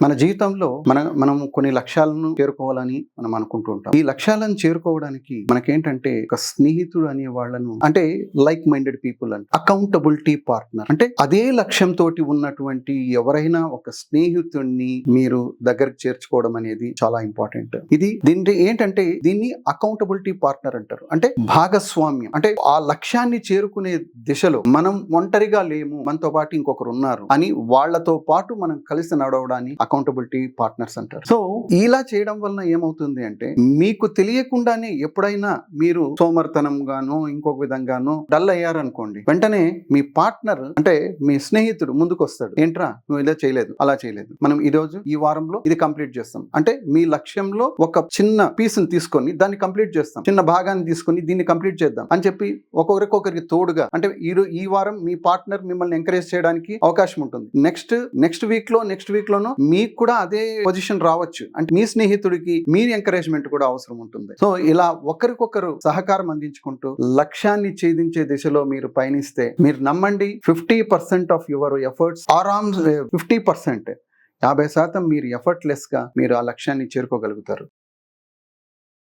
మన జీవితంలో మన మనం కొన్ని లక్ష్యాలను చేరుకోవాలని మనం అనుకుంటూ ఉంటాం. ఈ లక్ష్యాలను చేరుకోవడానికి మనకేంటంటే ఒక స్నేహితుడు అనే వాళ్ళను అంటే లైక్ మైండెడ్ పీపుల్ అంటే అకౌంటబిలిటీ పార్ట్నర్. అంటే అదే లక్ష్యంతో ఉన్నటువంటి ఎవరైనా ఒక స్నేహితుడిని మీరు దగ్గరకు చేర్చుకోవడం అనేది చాలా ఇంపార్టెంట్. ఇది దీని ఏంటంటే దీన్ని అకౌంటబిలిటీ పార్ట్నర్ అంటారు. అంటే భాగస్వామ్యం. అంటే ఆ లక్ష్యాన్ని చేరుకునే దిశలో మనం ఒంటరిగా లేము మనతో పాటు ఇంకొకరు ఉన్నారు అని వాళ్ళతో పాటు మనం కలిసి నడవడానికి అకౌంటబిలిటీ పార్ట్నర్స్ అంటారు సో ఇలా చేయడం వలన ఏమవుతుంది అంటే మీకు తెలియకుండానే ఎప్పుడైనా మీరు సోమర్తనంగానో ఇంకొక విధంగానో డల్ అయ్యారనుకోండి. వెంటనే మీ పార్ట్నర్ అంటే మీ స్నేహితుడు ముందుకు వస్తాడు ఏంట్రా నువ్వు ఇలా చేయలేదు అలా చేయలేదు. మనం ఈ రోజు ఈ వారంలో ఇది కంప్లీట్ చేస్తాం. అంటే మీ లక్ష్యంలో ఒక చిన్న పీస్ని తీసుకొని దాన్ని కంప్లీట్ చేస్తాం. చిన్న భాగాన్ని తీసుకొని దీన్ని కంప్లీట్ చేద్దాం అని చెప్పి ఒక్కొక్కరికొకరికి తోడుగా అంటే ఈ ఈ వారం మీ పార్ట్నర్ మిమ్మల్ని ఎంకరేజ్ చేయడానికి అవకాశం ఉంటుంది. నెక్స్ట్ నెక్స్ట్ వీక్లో నెక్స్ట్ వీక్ లోనూ మీకు కూడా అదే పొజిషన్ రావచ్చు. అంటే మీ స్నేహితుడికి మీ ఎంకరేజ్మెంట్ కూడా అవసరం ఉంటుంది. సో ఇలా ఒకరికొకరు సహకారం అందించుకుంటూ లక్ష్యాన్ని ఛేదించే దిశలో మీరు పయనిస్తే మీరు నమ్మండి fifty percent of your efforts ఆరామ్స్ fifty percent యాభై శాతం మీరు ఎఫర్ట్లెస్గా మీరు ఆ లక్ష్యాన్ని చేరుకోగలుగుతారు.